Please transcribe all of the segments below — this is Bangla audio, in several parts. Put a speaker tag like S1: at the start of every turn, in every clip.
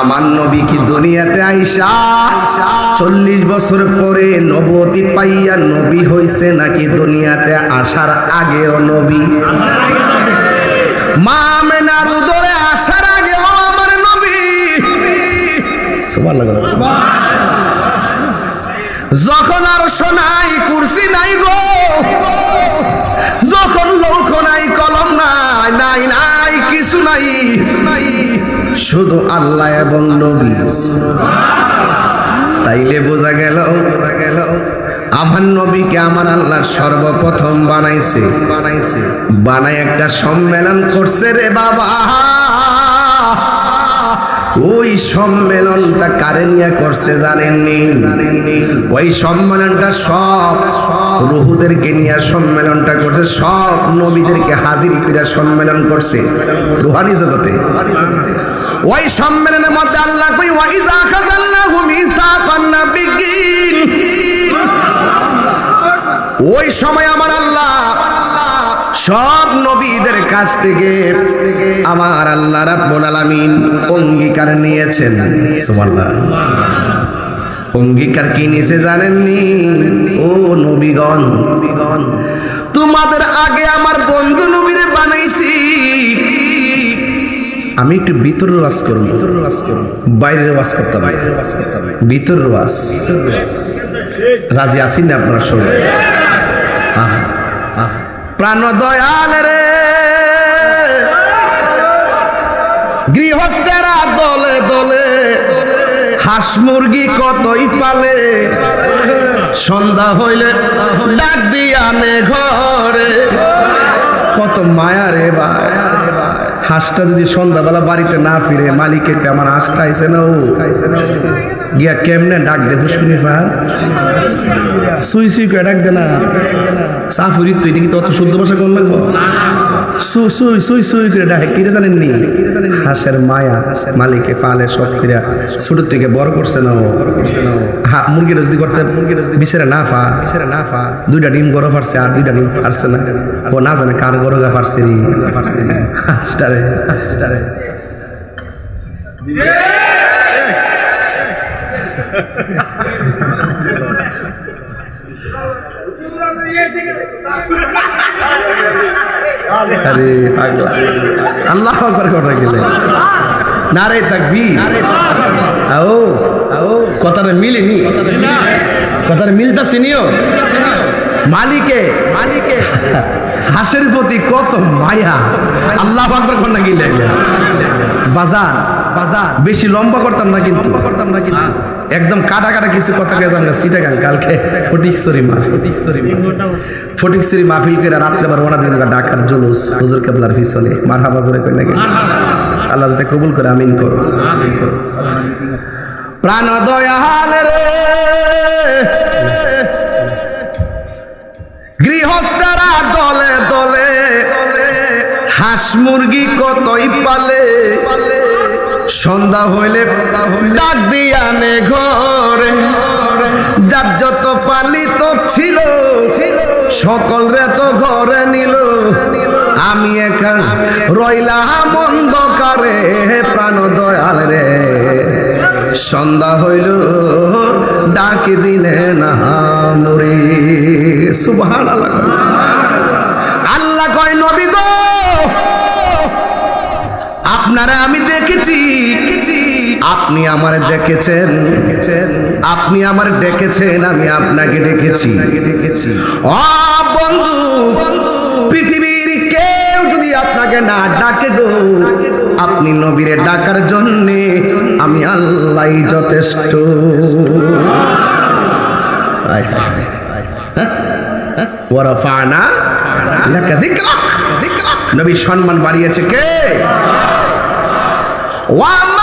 S1: আমার নবী কি দুনিয়াতে আইসা? চল্লিশ বছর পরে নবতী পাইয়া নবী হইছে নাকি দুনিয়াতে আসার আগেও নবী? মা উদরে আসার আগেও আমার নবী। যখন আর সোনাই কুরসি নাই গো, যখন লৌহ নাই, কলম নাই নাই নাই, কিছু নাই কিছু নাই। শুধু আল্লাহ এবং নবী। তাইলে বোঝা গেল বোঝা গেল আমার নবীকে আমার আল্লাহ সর্বপ্রথম বানাইছে। বানাইছে। বানাই একটা সম্মেলন করছে রে বাবা। ওই সম্মেলনটা কারে নিয়ে করছে জানেননি? জানেননি ওই সম্মেলনটা সব সব রুহুদেরকে নিয়ে সম্মেলনটা করছে, সব নবীদেরকে হাজির করে সম্মেলন করছে রুহানি জগতে। ওই সম্মেলনের মধ্যে আল্লাহ কই ওয়াইজা খাযাল্লাহু মিসাকান নাবিয়িন ওই সময় আমার আল্লাহ সব নবীদের কাছ থেকে আমার আল্লাহ রাব্বুল আলামিন অঙ্গীকার নিয়েছেন। সুবহানাল্লাহ। অঙ্গীকার কি নিছে জানেননি? ও নবীগণ নবীগণ তোমাদের আগে আমার বন্ধু নবীরে বানাইছি। আমি একটু ভিতর ওয়াজ করব। ভিতর ওয়াজ করব। বাইরের ওয়াজ করতে বাইরের ওয়াজ করতে ভিতর ওয়াজ। রাজি আছেন না আপনারা আহা। প্রাণ দয়াল রে। গৃহস্থেরা দলে দলে হাঁস মুরগি কতই পালে? সন্ধ্যা হইলে ডাক দিয়ানে ঘরে। কত মায়া রে ভাই। হাঁসটা যদি সন্ধ্যাবেলা বাড়িতে না ফিরে, মালিকে আমার হাঁসটা আইছে না ও। গিয়া কেমনে ডাক দে ফুসকুনি ফার সুই সুই করে ডাক না। সাফুরি, তুই নাকি তত শুদ্ধ ভাষা কোন লাগবো? সু, সুই সুই সুই করে ডাকে। হাঁসের মায়া মালিকে পালে সব ফিরা। ছোট থেকে বড় করছে না ও? করছে না হা মুরগির যদি করতে মুরগির যদি বিছারে না ফা। বিছারে না ফা দুইটা ডিম গরো ফারছে আর দুইটা ডিম ফারছে না। ও না জানে কার গরো গা ফারছে হাঁসটারে হাঁসটারে আরে, পাগলা। আল্লাহ আকবার কথা গেলে নারে তাকবীর। আও আও কথাটা মিলেনি কথাটা মিলতাছে নিও মালিকে মালিকে। হাসের প্রতি কত মায়া। আল্লাহ আকবার কথা গেলে। বাজার বাজার। বেশি লম্বা করতাম না কিন্তু। করতাম না কিন্তু। একদম কাটা কাটা কিছু কথা কে জানগা সিটা গান কালকে। ফটিকছড়ি মা ফটিকছড়ি মা ফটিকছড়ি মাহফিল করে রাত্রে আবার ওনা দিন ডাকার জুলুস হুজুর কেবলার পিছনে। মারহা বাজারে কই নাকি আল্লাহ যাতে কবুল করে আমিন করো প্রাণ দয়াল রে। গৃহস্থরা দলে দলে, হাঁস মুরগি কতই পালে? সন্ধ্যা হইলে ডাক দিয়ানে ঘরে। যার যত পালিত ছিল, সকল রে তো ঘরে নিল। আমি একা রইলাম অন্ধকারে প্রাণ দয়াল রে। সন্ধ্যা হইল, ডাক দিলে না মুরি আল্লাহ কয়, নবী গো, আপনারা আমি দেখেছি। আপনি আমার দেখেছেন। দেখেছেন আপনি আমার ডেকেছেন, আমি আপনাকে ডেকেছি। ডেকেছি ও বন্ধু, পৃথিবীর কেউ যদি আপনাকে না ডাকে গো, আপনি নবীরে ডাকার জন্যে আমি আল্লাহ যথেষ্ট। হায় হায়। নবী সম্মান বাড়িয়েছে কে? ওয়ামা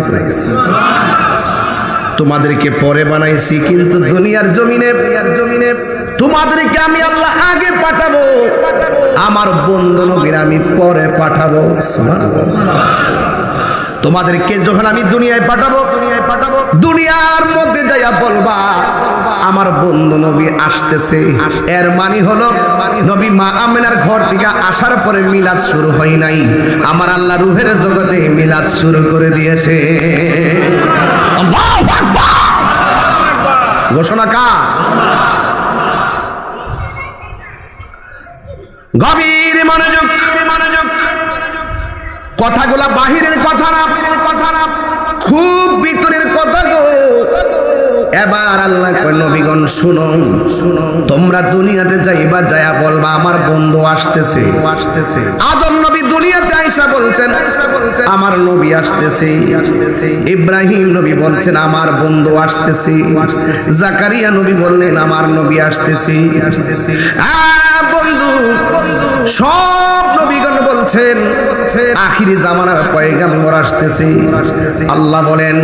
S1: বানাইছি? তোমাদেরকে পরে বানাইছি, কিন্তু দুনিয়ার জমিনে জমিনে তোমাদেরকে আমি আল্লাহ আগে পাঠাবো। আমার বন্ধু নবীর আমি পরে পাঠাবো। তোমাদেরকে যখন আমি দুনিয়ায় পাঠাবো দুনিয়ায় পাঠাবো দুনিয়ার মধ্যে যাইয়া বলবা আমার বন্ধু নবী আসতেছে। এর মানে হলো নবী মা আমেনার ঘর থেকে আসার পরে মিলাদ শুরু হয় নাই। আমার আল্লাহ রুহের জগতে মিলাদ শুরু করে দিয়েছে! ঘোষণা কার? গভীর মনোযোগ মনোযোগ। কথাগুলা বাহিরের কথা না কথা না। খুব ভিতরের কথা গো। এবার আল্লাহ কয়, নবীগণ, শুনো। শুনো তোমরা দুনিয়াতে যাইবা, যায়া বলবা, আমার বন্ধু আসতেছে। আসতেছে আদম নবী দুনিয়াতে আইসা বলছেন আইসা বলছেন আমার নবী আসতেছে। আসতেছে ইব্রাহিম নবী বলছেন, আমার বন্ধু আসতেছে। আসতেছে জাকারিয়া নবী বললেন, আমার নবী আসতেছে। আসতেছে আ বন্ধু বন্ধু। সব নবীগণ বলছেন, আখিরি জামানার পয়গাম্বর আসতেছে। আল্লাহ বলেন,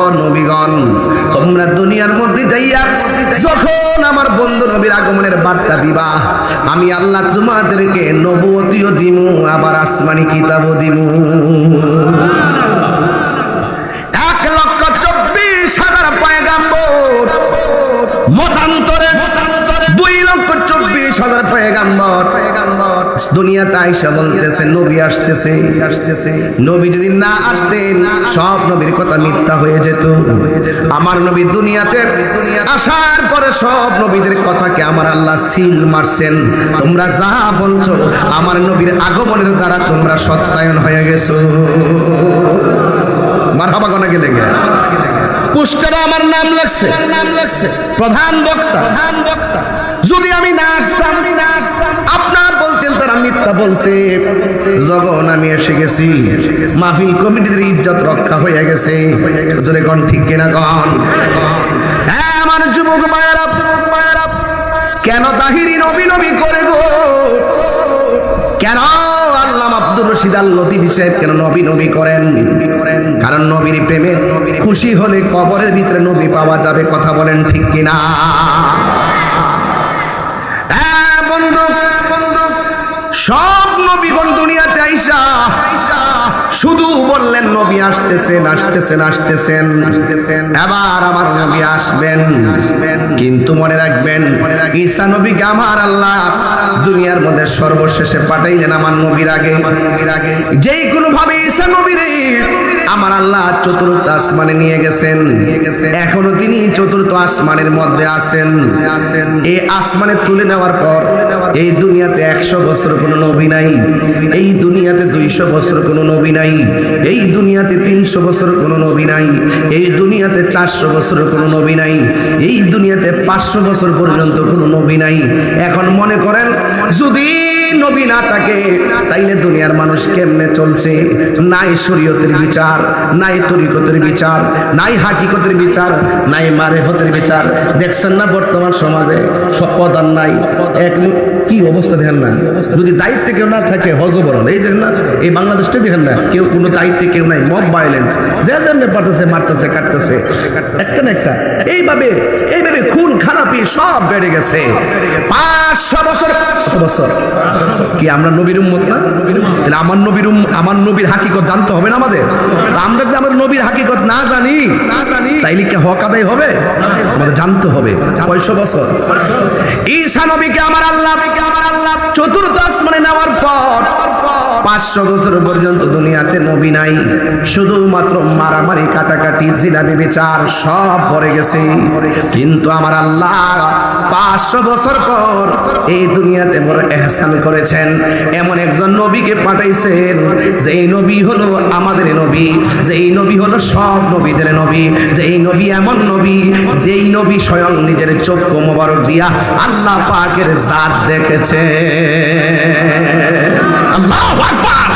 S1: ও নবীগণ, তোমরা দুনিয়ার মধ্যে যাইয়া যখন আমার বন্ধু নবীর আগমনের বার্তা দিবা, আমি আল্লাহ তোমাদেরকে নবতীয় দিমু, আবার আসমানি কিতাবও দিমু। এক লক্ষ চব্বিশ হাজার পয়গাম্বর, মতান্তরে দুই লক্ষ চব্বিশ হাজার পয়গাম্বর দুনিয়াতে আইসা বলতেছে নবী আসতেছে। আসতেছে নবী যদি না আসতেন সব নবীর কথা মিথ্যা হয়ে যেত। আমার নবী দুনিয়াতে দুনিয়া আসার পরে সব নবীদের কথাকে আমার আল্লাহ সিল মারছেন। তোমরা যা বলছো আমার নবীর আগমনের দ্বারা তোমরা সত্যায়ন হয়ে গেছো। মারহাবা গনা গেলে পোস্টারে আমার নাম লাগছে নাম লাগছে প্রধান বক্তা। প্রধান বক্তা। যদি আমি না আসতাম আমি না তারা মিথ্যা বলছে? যখন আমি এসে গেছি। মাহফিল কমিটিদের ইজ্জত রক্ষা হয়ে গেছে। তোরে কোন, ঠিক কিনা কন? হ্যাঁ আমার যুবক মায়েরা, কেন তাহিরি নবী নবী করে গো? কেন আল্লাহ আব্দুর রশিদ আল লতিফ সাহেব কেন নবী নবী করেন করেন? কারণ নবীর প্রেমে খুশি হলে কবরের ভিতরে নবী পাওয়া যাবে, কথা বলেন ঠিক কিনা হ্যাঁ বন্ধু বন্ধু নবীগণ দুনিয়াতে আইসা শুধু বললেন, নবী আসতেছেন আসতেছেন আসতেছেন। আসতেছেন এবার আমার নবী আসবেন। আসবেন কিন্তু মনে রাখবেন, মনে রাখ ঈসা নবীকে আমার আল্লাহ দুনিয়ার মধ্যে সর্বশেষে পাঠাইলেন আমার নবীর আগে। আমার নবীর আগে যেই কোনো ভাবে ঈসা নবীরে আমার আল্লাহ চতুর্থ আসমানে নিয়ে গেছেন। নিয়ে গেছেন এখনও তিনি চতুর্থ আসমানের মধ্যে আছেন আছেন। এই আসমানে তুলে নেওয়ার পর এই দুনিয়াতে একশো বছর কোনো নবী নাই। এই দুনিয়াতে দুইশো বছর কোনো নবী নাই। এই দুনিয়াতে তিনশো বছর কোনো নবী নাই। এই দুনিয়াতে চারশো বছর কোনো নবী নাই। এই দুনিয়াতে পাঁচশো বছর পর্যন্ত কোনো নবী নাই। এখন মনে করেন, যদি নবী না থাকে, তাইলে দুনিয়ার মানুষ কেমনে চলছে? নাই শরীয়তের বিচার, নাই তরিকতের বিচার, নাই হাকিকতের বিচার, নাই মারেফতের বিচার। দেখছেন না বর্তমান সমাজে? সব পদার নাই, এক কি অবস্থা দেখেন না? যদি দায়িত্বে কেউ না থাকে হজবরল এই যে না, এই বাংলাদেশটা দেখেন না, কেউ কোনো দায়িত্বে কেউ নাই, মব ভায়োলেন্স যে যেমনি পাঠাচ্ছে মারতেছে, কাটতেছে। একটা না একটা। এইভাবে এইভাবে খুন, খারাপি সব বেড়ে গেছে। পাঁচশো বছর বছর। কি আমরা নবীর উম্মত না? তাহলে আমার নবীর আমার নবীর হাকিকত জানতে হবে না আমাদের? আমরা যদি আমার নবীর হাকিকত না জানি না জানি তাইলে কি হক আদায় হবে? আমাদের জানতে হবে। কয়শো বছর? ঈসা নবীকে আমার আল্লাহ আমার আল্লাহ চতুর্থ আসমানে নেওয়ার পর পাঁচশো বছর পর্যন্ত দুনিয়াতে নবী নাই। শুধুমাত্র মারামারি, কাটাকাটি জিনাবি বিচার সব ভরে গেছে। কিন্তু আমার আল্লাহ পাঁচশো বছর পর এই দুনিয়াতে বড় এহসান করেছেন। এমন একজন নবীকে পাঠাইছেন, যেই নবী হলো আমাদের নবী, যেই নবী হলো সব নবীদের নবী, যেই নবী এমন নবী, যেই নবী স্বয়ং নিজের চক্ষু মোবারক দিয়া আল্লাহ পাকের জাত দেখেছে আল্লাহু আকবার।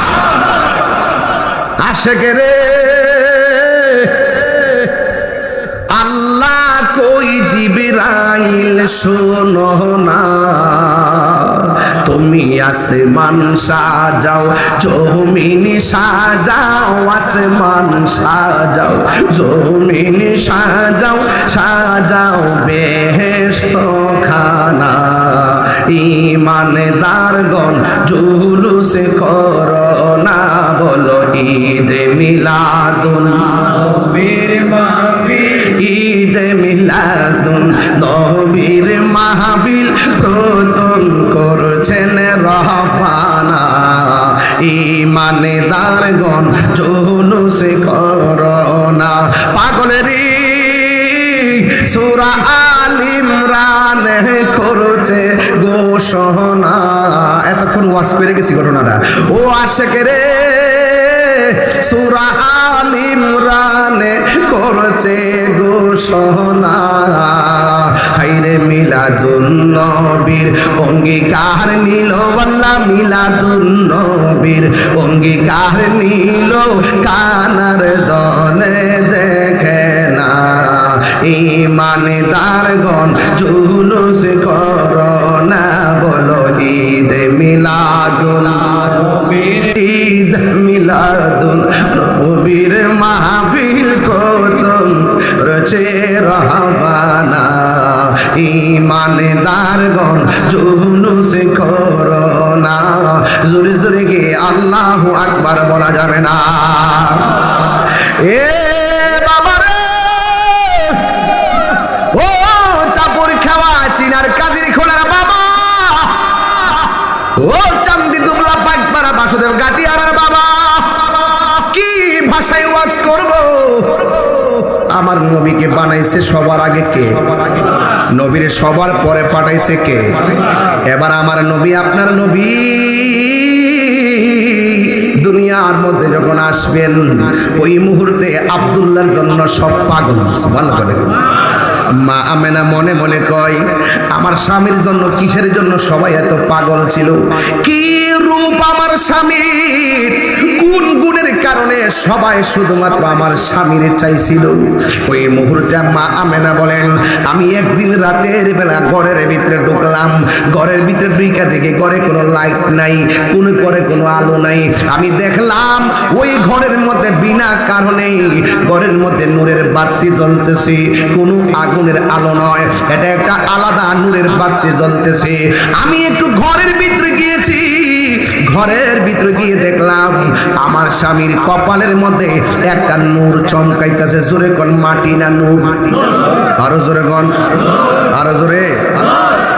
S1: জিব্রাইল শোনো না। তুমি আসমান সাজাও, জমিন সাজাও, আসমান সাজাও, জমিন সাজাও সাজাও বেহেস্ত খানা ইমানদারগণ জুলুস করোনা বলো ঈদ মিলাদুন। নবীর নবীর মাহফিল প্রতন করছেন রহমানা। ইমানদারগণ জুলুস করোনা। পাগলের সুরা আল ইমরান করছে ঘোষণা। এতক্ষণ ওয়াজ করে গেছি ঘটনাটা। ও আশেকে রে সুরা আল ইমরান করছে ঘোষণা। হাইরে মিলাদুন নবীর অঙ্গীকার নিল বল্লা মিলাদুন নবীর অঙ্গীকার নিল কানার দলে দেখে না। ইমানদারগণ জুলুস করোনা রচে রহমানা ইমানদারগণ জুলুস করোনা জোরে জোরে গিয়ে আল্লাহ আকবার বলা যাবে না। এ বাবা রে! ও চাপুর খাওয়া চিনার কাজির খোলার বাবা। ও চান্দি দুবলা পাকপাড়া বাসুদেব গাটিয়ারার আমার নবীকে বানাইছে সবার আগে কে? নবীর সবার পরে পাঠাইছে কে? এবার আমার নবী আপনার নবী। দুনিয়ার মধ্যে যখন আসবেন ওই মুহূর্তে আব্দুল্লাহর জন্য সব পাগল ভালো করে মা আমেনা মনে মনে কয় আমার স্বামীর জন্য, কিসের জন্য সবাই এত পাগল ছিল? কি রূপ আমার স্বামীর? কোন গুণের কারণে সবাই শুধুমাত্র আমার স্বামীর চাইছিল? ওই মুহূর্তে মা আমেনা বলেন, আমি একদিন রাতের বেলা ঘরের ভিতরে ঢুকলাম। ঘরের ভিতরে ব্রিকা থেকে ঘরে কোনো লাইট নাই, কোনো করে কোনো আলো নাই। আমি দেখলাম ওই ঘরের মধ্যে বিনা কারণে ঘরের মধ্যে নূরের বাতি জ্বলতেছে। কোনো আগুনের আলো নয়, এটা একটা আলাদা নূরের বাতি জ্বলতেছে। আমি একটু ঘরের ভিতরে গিয়েছি। ঘরের ভিতরে গিয়ে দেখলাম, আমার স্বামীর কপালের মধ্যে একটা নূর চমকাইতেছে। জোরে কোন, মাটি না নূর? আরও জোরে কোন, আরও জোরে।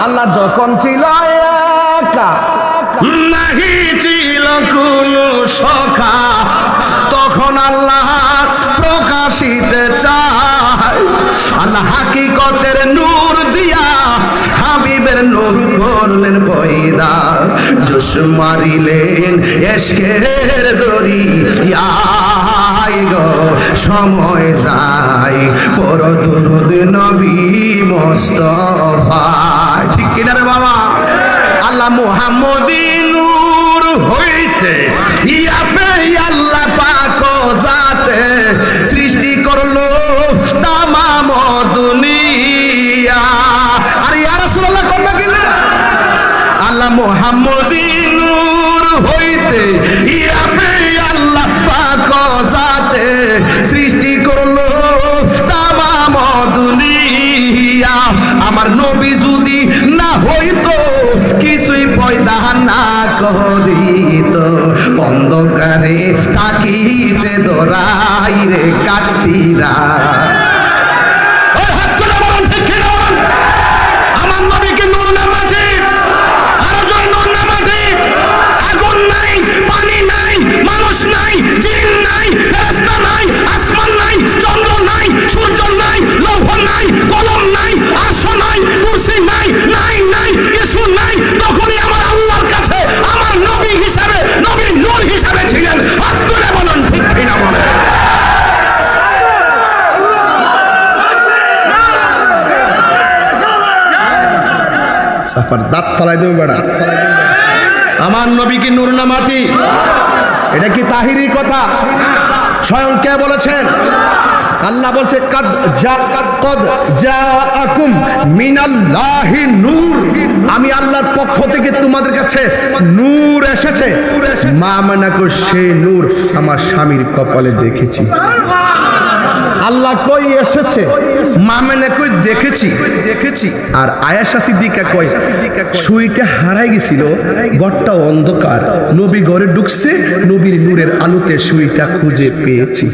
S1: আল্লাহ যখন ছিল ছিল কোনো সখা, তখন আল্লাহ প্রকাশিতে চায়। আল্লাহ হাকিকতের নূর করলেন পয়দা জোশ মারিলেন এসকের দরি গো, সময় যায়, পর দুরুদ নবী মোস্তফা। ঠিক কিনা রে বাবা? আল্লাহ মুহাম্মদিনুর হইতে হইতে ইয়াবে মুহাম্মদী হইতে ইয়াবে আল্লাহ পাক জাতে সৃষ্টি করল তামাম দুনিয়া। আমার নবী যদি না হইতো, কিছুই পয়দা না করিত। অন্ধকারে থাকিতে দরাই রে কাটিরা সাফার, দাঁত ফলাই দেবে বেড়া আমার নবী কি নূর না মাটি। এটা কি তাহিরি কথা? স্বয়ং কে বলেছেন? আল্লাহ বলছে, কাদ যা কদ জাআকুম মিনাল্লাহি নূর। আমি আল্লাহর পক্ষ থেকে তোমাদের কাছে নূর এসেছে। মা মানা কর সেই নূর আমার স্বামীর কপালে দেখেছি। আল্লাহ কই এসেছে? মা মানে কই দেখেছি? দেখেছি? আর আয়াশা সিদ্দিকা কই? সুইটা হারাই গেছিল ঘরটা অন্ধকার। নবী ঘরে ঢুকছে নবীর নূরের আলোতে সুইটা খুঁজে পেয়েছি।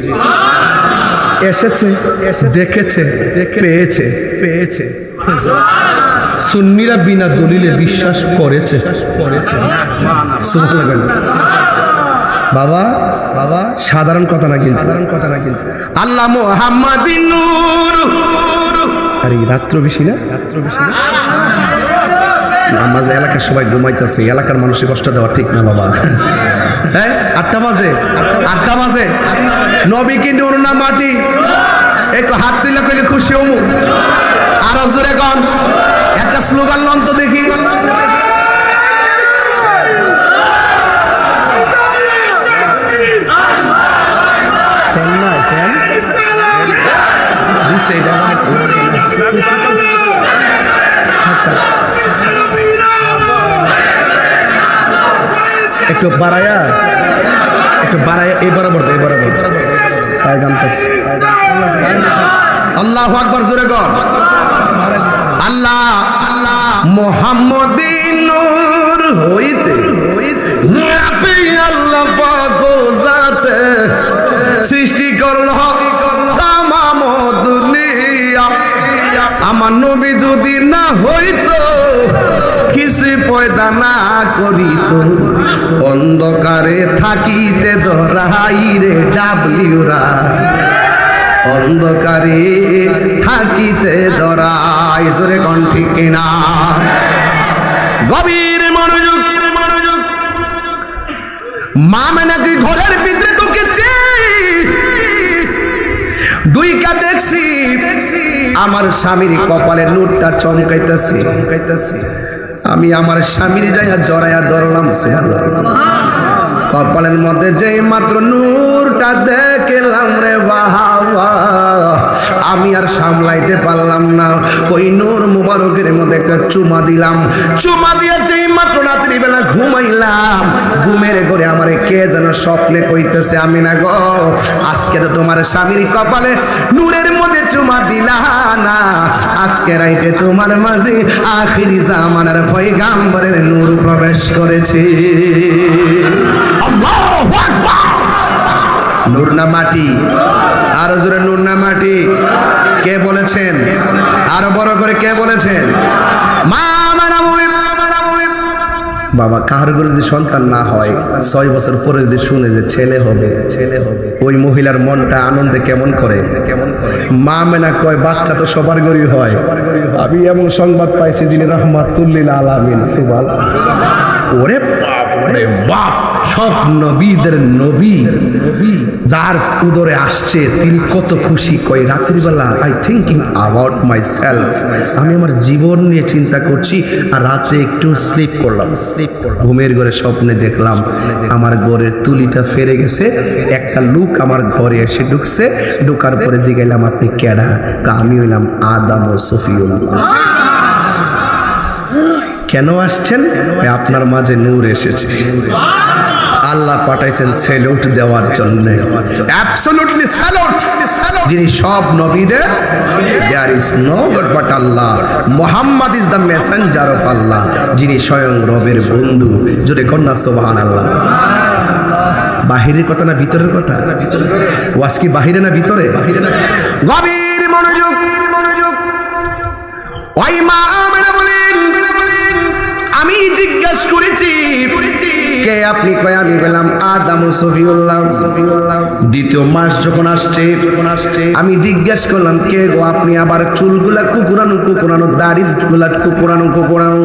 S1: এসেছে দেখেছে পেয়েছে পেয়েছে। সুন্নিরা বিনা দলিলে বিশ্বাস করেছে। করেছে। বাবা বাবা সাধারণ কথা না কিন্তু। সাধারণ কথা না কিন্তু। আল্লাহ মোহাম্মদিন নূর। আরে রাত্র বেশি না? রাত্র বেশি না। আমাদের এলাকার সবাই ঘুমাইতেছে এলাকার মানুষের কষ্ট দেওয়া ঠিক না বাবা। হ্যাঁ আটটা বাজে? আটটা বাজে? নবী কি নূর না মাটি? একটু হাত দিলে পেলে খুশি হমু। আর জোরে কন। একটা স্লোগান লন তো দেখি দিছে এটা একটু বাড়ায়া একটু বাড়ায়া, এই বরাবর এই বরাবর তাই আল্লাহ আকবর, জোরে আল্লাহ আল্লাহ মোহাম্মদিন হইতে হইতে আল্লাহ পাক জাতে সৃষ্টি করল তামাম দুনিয়া আমার নবী যদি না হইতো কিছু পয়দা না করিত। অন্ধকারে থাকিতে ধরাই রে ডাবলিউরা। অন্ধকারে থাকিতে ধরাই জোরে কন ঠিক কিনা। গভীর মনোযোগ মনোযোগ মা নাকি ঘরের ভিতরে ঢুকেছে। দুইটা দেখছি দেখছি, আমার স্বামীর কপালে নূরটা চমকাইতেছে। চমকাইতেছে আমি আমার স্বামীর জায়গা জড়াইয়া ধরলাম। কপালের মধ্যে যেই মাত্র নূরটা দেখলাম রে বাবা, আমি আর সামলাইতে পারলাম না। ওই নূর মুবারকের মধ্যে একটা চুমা দিলাম। চুমা দিয়ে যেই মাত্র রাত্রিবেলা ঘুমাইলাম, ঘুমের ঘরে আমার কে যেন স্বপ্নে কইতেছে, আমি না গো, আজকে তো তোমার স্বামীর কপালে নূরের মধ্যে চুমা দিলা না। আজকে রাইতে তোমার মাঝে আখিরি জামানার পয়গাম্বরের নূর প্রবেশ করেছে। নূর না মাটি আর জোরে নূর না মাটি কে বলেছেন আরও বড় করে কে বলেছেন মা বাবা কাহার ঘরে যদি সন্তান না হয় ছয় বছর পরে যে শুনে যে ছেলে হবে ছেলে হবে ওই মহিলার মনটা আনন্দে কেমন করে কেমন করে মা মেনা কয় বাচ্চা তো সবার ঘরই হয় আমি এমন সংবাদ পাইছি যিনি রহমাতুল্লিল আলামিন সুবাল ওরে বাপ ওরে বাপ। সব নবীদের নবী। নবী। যার উদরে আসছে তিনি কত খুশি কই রাত্রিবেলা I thinking about myself আমি আমার জীবন নিয়ে চিন্তা করছি আর রাত্রে একটু স্লিপ করলাম। স্লিপ করলাম। ঘুমের ঘরে স্বপ্নে দেখলাম আমার ঘরের তুলিটা ফেরে গেছে একটা লুক আমার ঘরে এসে ঢুকছে ঢুকার পরে জিগাইলাম আপনি কেডা? আমি হইলাম আদাম ও সফিউল্লাহ কেন আসছেন? আপনার মাঝে নূর এসেছে। আল্লাহ পাঠাইছেন স্যালুট দেওয়ার জন্য। যিনি সব নবীদের there is no god but Allah. Muhammad is the messenger of Allah, যিনি স্বয়ং রবের বন্ধু। জোরে কন্যা সোহান আল্লাহ বাহিরের কথা না ভিতরের কথা? ওয়াজ কি বাহিরে না ভিতরে? গভীর মনোযোগ মনোযোগ ওই মা আমি জিজ্ঞাস করেছি আপনি? কয়, আমি গেলাম আদাম ও সফিউল্লাহ। সফিউল্লাহ। দ্বিতীয় মাস যখন আসছে যখন আসছে, আমি জিজ্ঞেস করলাম, কে গো আপনি আবার চুলগুলা কুকুরানো কুকুরানো দাড়িরগুলা কুকুরানো কুকুরানো?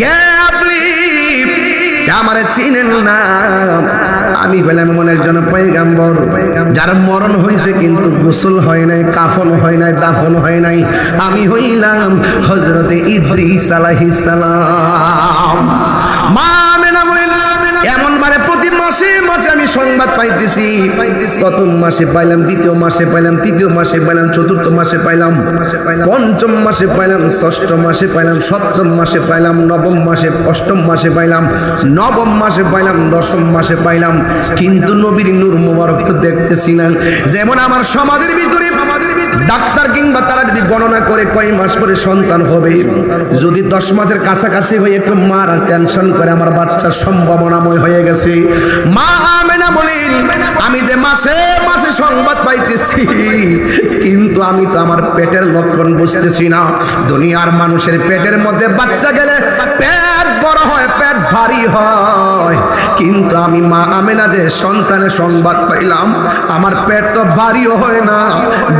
S1: কে আপনি? আমার চিনেন না? আমি হইলাম এমন একজন পয়গাম্বর। যার মরণ হয়েছে কিন্তু গোসল হয় নাই, কাফন হয় নাই, দাফন হয় নাই। আমি হইলাম হজরতে ইদ্রিস আলাইহিস সালাম। মা মাস মাসে আমি সংবাদ পাইতেছি। প্রথম মাসে পাইলাম দ্বিতীয় মাসে পাইলাম তৃতীয় মাসে পাইলাম চতুর্থ মাসে পাইলাম পঞ্চম মাসে পাইলাম ষষ্ঠ মাসে পাইলাম সপ্তম মাসে পাইলাম নবম মাসে অষ্টম মাসে পাইলাম নবম মাসে পাইলাম দশম মাসে পাইলাম। কিন্তু নবীর নূর মোবারক তো দেখতেছি না। যেমন আমার সমাজের ভিতরে আমাদের ভিতরে ডাক্তার কিংবা তারা যদি গণনা করে কয় মাস পরে সন্তান হবে যদি দশ মাসের কাছাকাছি হয়ে একটু মার টেনশন করে আমার বাচ্চার সম্ভাবনাময় হয়ে গেছে। মা আমেনা বলেন, আমি যে মাসে মাসে সংবাদ পাইতেছি, কিন্তু আমি তো আমার পেটের লক্ষণ বুঝতেছি না। দুনিয়ার মানুষের পেটের মধ্যে বাচ্চা গেলে পেট বড় হয়, পেট ভারী হয়। কিন্তু আমি মা আমেনা যে সন্তানের সংবাদ পাইলাম, আমার পেট তো ভারীও হয় না,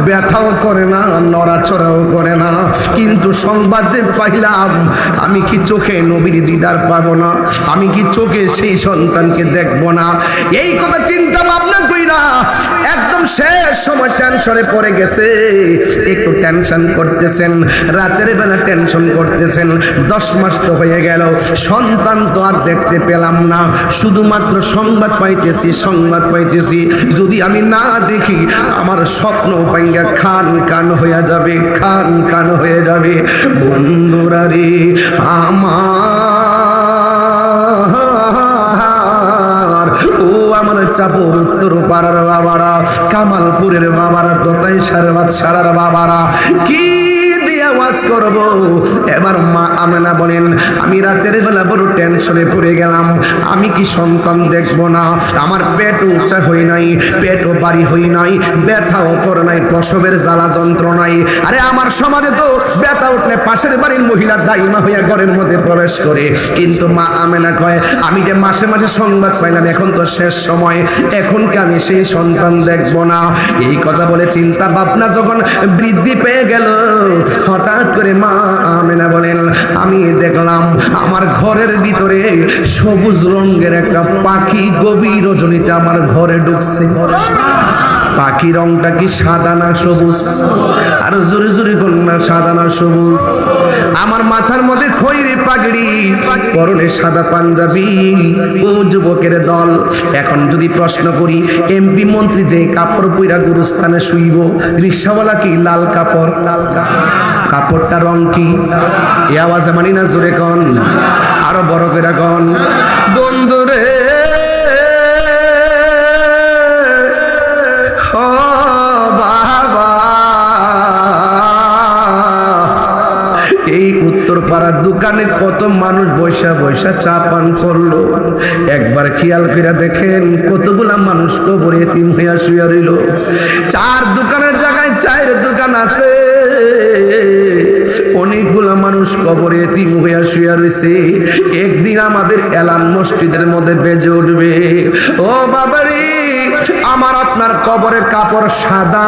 S1: ব্যথাও করে না, নড়াচড়াও করে না। কিন্তু সংবাদ যে পাইলাম, আমি কি চোখে নবীর দিদার পাবো না? আমি কি চোখে সেই সন্তানকে দেখব না? এই কথা চিন্তা ভাবনা কইরা একদম শেষ সময় টেনশনে পড়ে গেছে। একটু টেনশন করতেছেন, রাতের বেলা টেনশন করতেছেন। দশ মাস তো হয়ে গেল। সন্তান তো আর দেখতে পেলাম না। শুধুমাত্র সংবাদ পাইতেছি সংবাদ পাইতেছি। যদি আমি না দেখি, আমার স্বপ্ন ভাঙ্গা খান কান হয়ে যাবে, খান কান হয়ে যাবে। বন্ধুরা রে, আমার, ও আমার চাপর উত্তর পাড়ার বাবারা, কামালপুরের বাবারা দোতাই সার সারার বাবারা, কি ওয়াজ করব। এবার মা আমেনা বলেন, আমি রাতের বেলা বড় টেনশনে পড়ে গেলাম। আমি কি সন্তান দেখব না? আমার পেট উঁচা হই নাই, পেটও বাড়ি হই নাই, ব্যথাও করে নাই, প্রসবের জ্বালা যন্ত্রণাই। আরে আমার সমাজে তো ব্যথা উঠলে পাশের বাড়ির মহিলা দায়মা হইয়া ঘরের মধ্যে প্রবেশ করে। কিন্তু মা আমেনা কয়, আমি যে মাসে মাসে সংবাদ পাইলাম, এখন তো শেষ সময়। এখন কি আমি সেই সন্তান দেখব না? এই কথা বলে চিন্তা ভাবনা যখন বৃদ্ধি পেয়ে গেল হঠাৎ করে মা আমেনা বলেন, আমি দেখলাম আমার ঘরের ভিতরে সবুজ রঙের একটা পাখি গভীর রজনীতে আমার ঘরে ঢুকছে। পাখি রংটা কি সাদা না সবুজ? আর জোরে জোরে না, সাদা না সবুজ? আমার মাথার মধ্যে খৈরে পাগড়ি, পরনে সাদা পাঞ্জাবি। ও যুবকের দল, এখন যদি প্রশ্ন করি, এমপি মন্ত্রী যে কাপড় পইরা গুরুস্থানে শুইব, রিক্সাওয়ালা কি লাল কাপড়? লাল কাপড়টা রং কি? এ আওয়াজে মানি না জোরে কন? আরও বড় করে কন। বন্ধুরে পাড়ার দোকানে কত মানুষ বৈশা বৈশা চা পান করল। একবার খেয়াল করে দেখেন কতগুলা মানুষ কবরে তিন হইয়া শুয়া রইল। চার দোকানের জায়গায় চায়ের দোকান আছে। অনেকগুলা মানুষ কবরে তিন হইয়া শুয়া রয়েছে একদিন আমাদের এলান মসজিদের মধ্যে বেজে উঠবে। ও বাবারে, আমার আপনার কবরের কাপড় সাদা।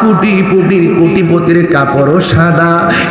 S1: কুটি পুটির কুটিপতির কাপড়ও সাদা,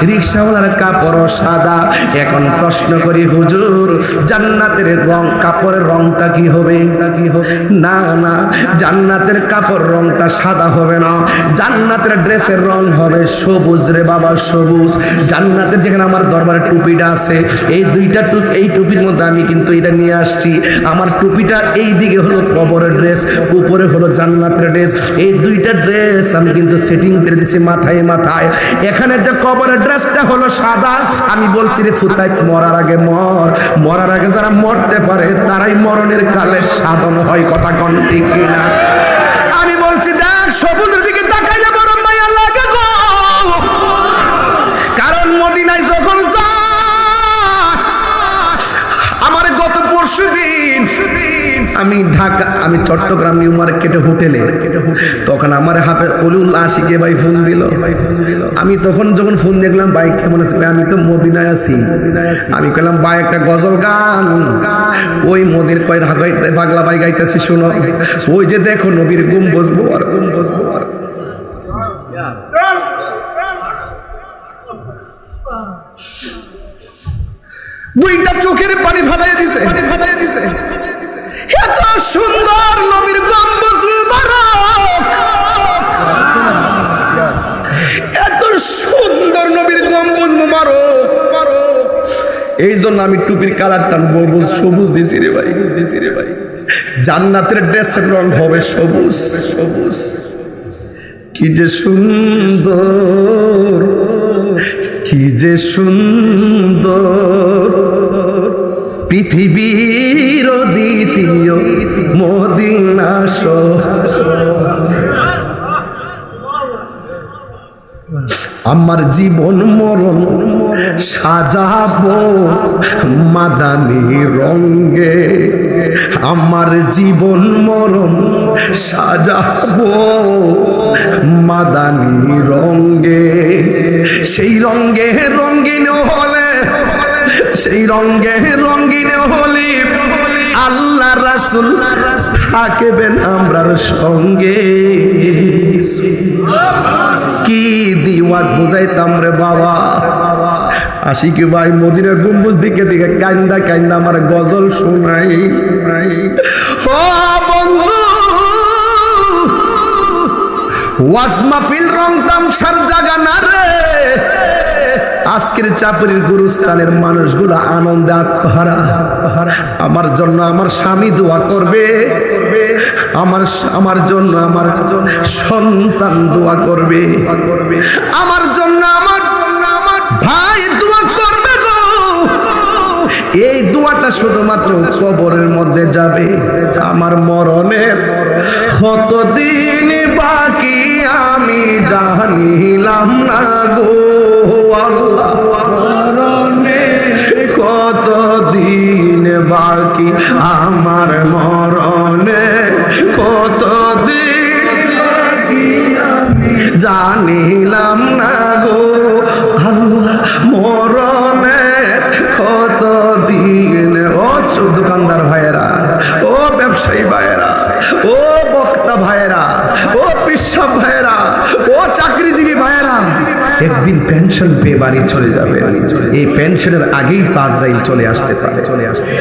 S1: রিক্সাওয়ালার কাপড়ও সাদা। এখন প্রশ্ন করি, হুজুর, জান্নাতের রং, কাপড়ের রংটা কি হবে? কি হবে না না, জান্নাতের কাপড় রংটা সাদা হবে না। জান্নাতের ড্রেসের রং হবে সবুজ রে বাবা, সবুজ। জান্নাতের যেখানে আমার দরবারে টুপিটা আছে, এই দুইটা টুপি এই টুপির মধ্যে আমি কিন্তু এটা নিয়ে আসছি। আমার টুপিটা এই দিকে হলো কবরের ড্রেস, উপরে হলো জান্নাতের ড্রেস। এই দুইটা ড্রেস আমি কিন্তু সেটিং করে দিছি মাথায় মাথায়। এখানে যে কবরের ড্রেসটা হলো সাদা, আমি বলছি, রে ফুতাই, মরার আগে মর। মরার আগে যারা মরতে পারে, তারাই মরণের কালে সাধন হয়। কথা কন ঠিক কিনা? আমি বলছি, দেখ, সবুজের দিকে তাকাইলে বড় আমি ঢাকা, আমি চট্টগ্রাম নিউ মার্কেটে হোটেলে। তখন আমার হাফে অলিউল্লাহ আশিকে ভাই ফোন দিল। আমি তখন যখন ফোন দেখলাম বাইক কেমন আছে আমি তো মদিনায় আছি। আমি কইলাম, ভাই, একটা গজল গান। ওই মদির কয় ঢাকাইতে পাগলা ভাই গাইতেছি, শোনো। ওই যে দেখো নবীর গুম বসবো আর গুম বসবো আর দুইটা চোখের পানি ফেলাই দিছে পানি ফেলাই দিছে। সুন্দর নবীর গম্বুজ এত সুন্দর নবীর গম্বুজ মুবারক এই জন্য আমি টুপির কালারটা বলব সবুজ দিছি রে ভাই দিছি রে ভাই। জান্নাতের ড্রেসের রং হবে সবুজ সবুজ। কি যে সুন্দর, কি যে সুন্দর। পৃথিবীর দ্বিতীয় মদিনা আমার জীবন মরণ সাজাবো মাদানি রঙ্গে আমার জীবন মরণ সাজাবো মাদানি রঙ্গে সেই রঙ্গে রঙ্গিন হলে, সেই রঙ্গে রঙ্গিন হলি আল্লাহ রাসুল থাকবেন আমরার সঙ্গে। কি দিওয়াজ বুঝাইতাম রে বাবা। আশিকি ভাই মদিনার গম্বুজ দিকে দিকে কান্দা কান্দা আমার গজল শোনাই। শোনাই ও বন্ধু, ওয়াজ মাহফিল রং তামসার জাগা না রে। আজকের চাপড়ির গুরুস্থানের মানুষগুলো আনন্দে আত্মহারা। আমার জন্য আমার স্বামী দোয়া করবে। আমার আমার জন্য আমার সন্তান দোয়া করবে। করবে আমার জন্য আমার জন্য আমার ভাই দোয়া করবে গো। এই দোয়াটা শুধুমাত্র কবরের মধ্যে যাবে। আমার মরণের কতদিন বাকি আমি জানিলাম না গো। আল্লাহ কতদিন বাকি? আমার মরণে কতদিন জানিলাম না গো, আল্লাহ মরণে কতদিন? ও দোকানদার ভাইয়েরা, ও ব্যবসায়ী ভাইয়েরা, ও বক্তা ভাইয়েরা, ও ভাইয়েরা ভাইয়েরা একদিন পেনশন পেয়ে বাড়ি চলে যাবে। এই পেনশনের আগেই তো আজরাইল চলে আসতে পারে। চলে আসতে